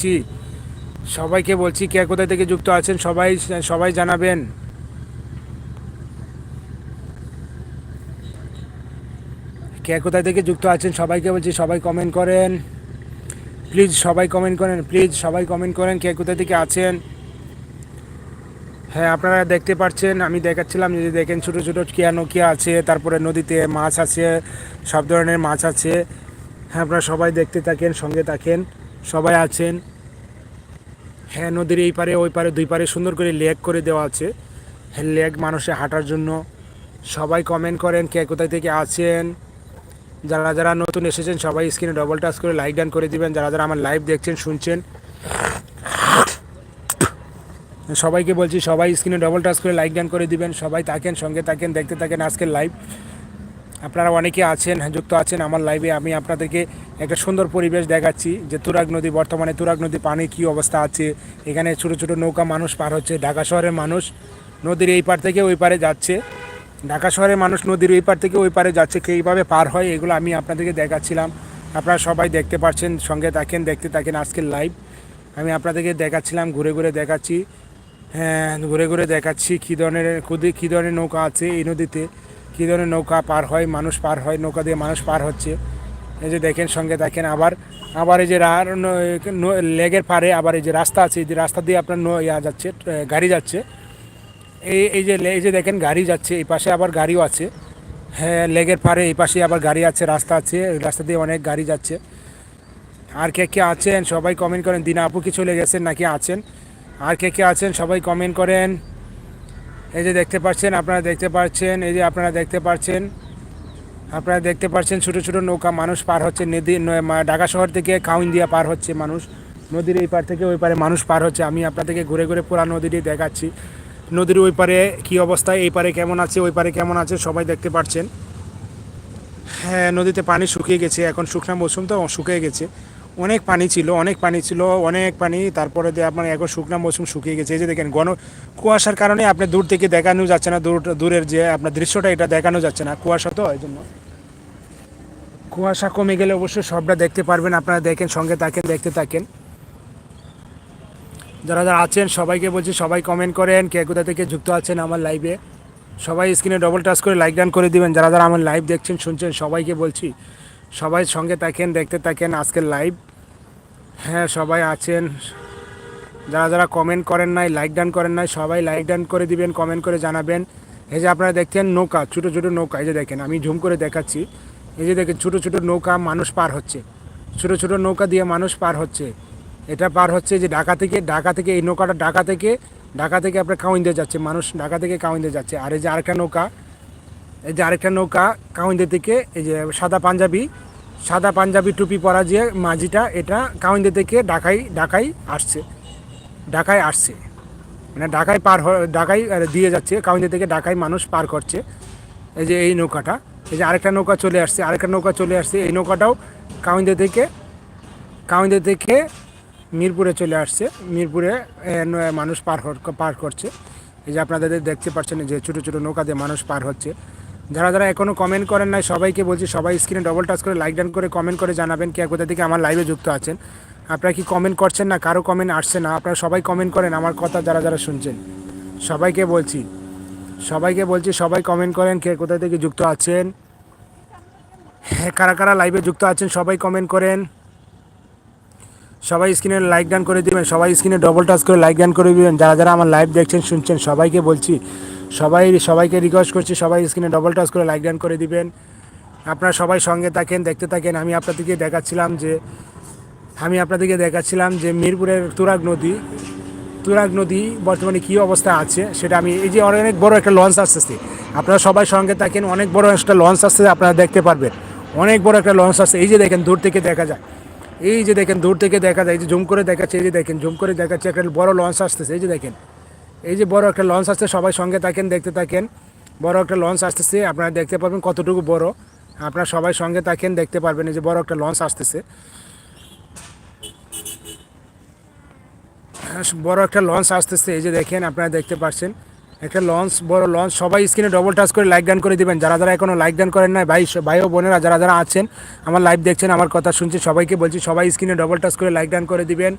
জি সবাইকে বলছি কে কোথা থেকে যুক্ত আছেন, সবাই সবাই জানাবেন। কে কোথা থেকে যুক্ত আছেন, সবাইকে বলছি, সবাই কমেন্ট করেন। প্লিজ সবাই কমেন্ট করেন প্লিজ সবাই কমেন্ট করেন কে কোথা থেকে আছেন। হ্যাঁ আপনারা দেখতে পাচ্ছেন, আমি দেখাচ্ছিলাম যে দেখেন ছোটো ছোটো কিয়া নকিয়া আছে, তারপরে নদীতে মাছ আছে, সব ধরনের মাছ আছে। হ্যাঁ আপনারা সবাই দেখতে থাকেন, সঙ্গে থাকেন, সবাই আছেন। হ্যাঁ নদীর এই পারে, ওই পারে, দুই পারে সুন্দর করে লেক করে দেওয়া আছে। হ্যাঁ লেক মানুষে হাঁটার জন্য। সবাই কমেন্ট করেন কে কোথায় থেকে আছেন। যারা যারা নতুন এসেছেন, সবাই স্ক্রিনে ডবল টাচ করে লাইক ডান করে দিবেন। যারা যারা আমার লাইভ দেখছেন, শুনছেন, সবাইকে বলছি সবাই স্ক্রিনে ডবল টাচ করে লাইক ডান করে দিবেন। সবাই থাকেন, সঙ্গে থাকেন, দেখতে থাকেন আজকের লাইভ আপনারা অনেকে আছেন হ্যাঁ, যুক্ত আছেন আমার লাইভে আমি আপনাদেরকে একটা সুন্দর পরিবেশ দেখাচ্ছি যে তুরাগ নদী বর্তমানে তুরাগ নদী পানি কী অবস্থা আছে। এখানে ছোট ছোট নৌকা মানুষ পার হচ্ছে ঢাকা শহরের মানুষ নদীর এই পার থেকে ওই পারে যাচ্ছে। ঢাকা শহরের মানুষ নদীর ওই পার থেকে ওই পারে যাচ্ছে কীভাবে পার হয় এগুলো আমি আপনাদেরকে দেখাচ্ছিলাম। আপনারা সবাই দেখতে পাচ্ছেন সঙ্গে থাকেন দেখতে থাকেন আজকের লাইভ আমি আপনাদেরকে দেখাচ্ছিলাম ঘুরে ঘুরে দেখাচ্ছি। হ্যাঁ ঘুরে ঘুরে দেখাচ্ছি কী ধরনের কী ধরনের নৌকা আছে এই নদীতে। কী ধরনের নৌকা পার হয়, মানুষ পার হয়, নৌকা দিয়ে মানুষ পার হচ্ছে। এই যে দেখেন, সঙ্গে দেখেন, আবার আবার এই যে লেগের পারে আবার এই যে রাস্তা আছে যে রাস্তা দিয়ে আপনার ইয়া যাচ্ছে গাড়ি যাচ্ছে। এই এই যে এই যে দেখেন, গাড়ি যাচ্ছে, এই পাশে আবার গাড়িও আছে। হ্যাঁ লেগের পারে এই পাশে আবার গাড়ি আছে, রাস্তা আছে রাস্তা দিয়ে অনেক গাড়ি যাচ্ছে। আর কে কে আছেন? সবাই কমেন্ট করেন। দিনা আপু কি চলে গেছেন? নাকি আছেন? আর কে কে আছেন? সবাই কমেন্ট করেন। এই যে দেখতে পাচ্ছেন, আপনারা দেখতে পাচ্ছেন, এই যে আপনারা দেখতে পাচ্ছেন, আপনারা দেখতে পাচ্ছেন ছোট ছোট নৌকা, মানুষ পার হচ্ছে, নদী ঢাকা শহর থেকে কাউন্দিয়া পার হচ্ছে মানুষ, নদীর এই পার থেকে ওই পারে মানুষ পার হচ্ছে। আমি আপনাদেরকে ঘুরে ঘুরে পুরা নদীটি দেখাচ্ছি। নদীর ওই পারে কী অবস্থা, এই পারে কেমন আছে, ওই পারে কেমন আছে, সবাই দেখতে পাচ্ছেন। হ্যাঁ নদীতে পানি শুকিয়ে গেছে, এখন শুকনা মৌসুম তো, শুকিয়ে গেছে। অনেক পানি ছিল, অনেক পানি ছিল, অনেক পানি। তারপরে দিয়ে আপনার এখন শুকনা মৌসুম শুকিয়ে গেছে, এই যে দেখেন, ঘন কুয়াশার কারণে আপনি দূর থেকে দেখানো যাচ্ছে না, দূর, দূরের যে আপনার দৃশ্যটা, এটা দেখানো যাচ্ছে না কুয়াশা তো, এই জন্য। কুয়াশা কমে গেলে অবশ্যই সবটা দেখতে পারবেন, আপনারা দেখেন, সঙ্গে থাকেন, দেখতে থাকেন। যারা যারা আছেন, সবাইকে বলছি, সবাই কমেন্ট করেন, কে কোথা থেকে যুক্ত আছেন আমার লাইভে সবাই স্ক্রিনে ডবল টাচ করে লাইক ডান করে দিবেন, যারা যারা আমার লাইভ দেখছেন, শুনছেন, সবাইকে বলছি। সবাই সঙ্গে থাকেন, দেখতে থাকেন, আজকের লাইভ হ্যাঁ সবাই আছেন। যারা যারা কমেন্ট করেন নাই লাইক ডান করেন নাই, সবাই লাইক ডান করে দিবেন কমেন্ট করে জানাবেন। এই যে আপনারা দেখছেন নৌকা, ছোটো ছোটো নৌকা, এই যে দেখেন, আমি ঝুম করে দেখাচ্ছি। এই যে দেখেন, ছোটো ছোটো নৌকা মানুষ পার হচ্ছে। ছোটো ছোটো নৌকা দিয়ে মানুষ পার হচ্ছে। এটা পার হচ্ছে যে ঢাকা থেকে ঢাকা থেকে, এই নৌকাটা ঢাকা থেকে ঢাকা থেকে আপনার কাউইন্দে যাচ্ছে, মানুষ ঢাকা থেকে কাউইন্দে যাচ্ছে। আর এই যে আরেকটা নৌকা, এই যে আরেকটা নৌকা কাউইন্দে থেকে, এই যে সাদা পাঞ্জাবি সাদা পাঞ্জাবি টুপি পরা যে মাঝিটা এটা কাউইন্দে থেকে ঢাকাই ঢাকাই আসছে। ঢাকায় আসছে। মানে ঢাকায় পার আহ, দিয়ে যাচ্ছে। কাউন্দি থেকে ঢাকায় মানুষ পার করছে। এই যে এই নৌকাটা এই যে আরেকটা নৌকা চলে আসছে আরেকটা নৌকা চলে আসছে। এই নৌকাটাও কাউন্দি থেকে কাউন্দি থেকে মিরপুরে চলে আসছে। মিরপুরে মানুষ পার পার করছে। এই যে আপনাদের দেখতে পাচ্ছেন যে ছোটো ছোটো নৌকা দিয়ে মানুষ পার হচ্ছে। যারা যারা এখনও কমেন্ট করেন নাই, সবাইকে বলছি, সবাই স্ক্রিনে ডবল টাচ করে লাইক ডান করে কমেন্ট করে জানাবেন কে কোথা থেকে আমার লাইভে যুক্ত আছেন। আপনারা কি কমেন্ট করছেন না? কারও কমেন্ট আসছে না? আপনারা সবাই কমেন্ট করেন, আমার কথা যারা যারা শুনছেন। সবাইকে বলছি সবাইকে বলছি, সবাই কমেন্ট করেন কে কোথা থেকে যুক্ত আছেন। হ্যাঁ কারা কারা লাইভে যুক্ত আছেন, সবাই কমেন্ট করেন। সবাই স্ক্রিনে লাইক ডান করে দিবেন, সবাই স্ক্রিনে ডবল টাচ করে লাইক ডান করে দিবেন। যারা যারা আমার লাইভ দেখছেন, শুনছেন, সবাইকে বলছি সবাই, সবাইকে রিকোয়েস্ট করছি, সবাই স্ক্রিনে ডবল টাচ করে লাইক ডান করে দিবেন। আপনারা সবাই সঙ্গে থাকেন, দেখতে থাকেন। আমি আপনাদেরকে দেখাচ্ছিলাম যে, আমি আপনাদেরকে দেখাচ্ছিলাম যে মিরপুরের তুরাগ নদী তুরাগ নদী বর্তমানে কী অবস্থা আছে সেটা আমি, এই যে অনেক বড় একটা লঞ্চ আসতেছে। আপনারা সবাই সঙ্গে থাকেন, অনেক বড় একটা লঞ্চ আসছে আপনারা দেখতে পারবেন। অনেক বড় একটা লঞ্চ আসছে এই যে দেখেন, দূর থেকে দেখা যায়। এই যে দেখেন, দূর থেকে দেখা যায়, এই যে জুম করে দেখাচ্ছে, এই যে দেখেন, জুম করে দেখাচ্ছে, একটা বড় লঞ্চ আসতেছে। এই যে দেখেন এই যে বড় একটা লঞ্চ আসছে, সবাই সঙ্গে থাকেন, দেখতে থাকেন। বড় একটা লঞ্চ আসতেছে, আপনারা দেখতে পারবেন কতটুকু বড়। আপনারা সবাই সঙ্গে থাকেন, দেখতে পারবেন এই যে বড় একটা লঞ্চ আসতেছে। বড় একটা লঞ্চ আসতেছে, এই যে দেখেন, আপনারা দেখতে পাচ্ছেন একটা লঞ্চ বড় লঞ্চ সবাই স্ক্রিনে ডবল টাচ করে লাইক ডান করে দিবেন। যারা যারা এখনও লাইক ডান করেন নাই, ভাই ভাই ও বোনেরা যারা যারা আছেন, আমার লাইভ দেখছেন, আমার কথা শুনছেন, সবাইকে বলছি সবাই স্ক্রিনে ডবল টাচ করে লাইক ডান করে দিবেন।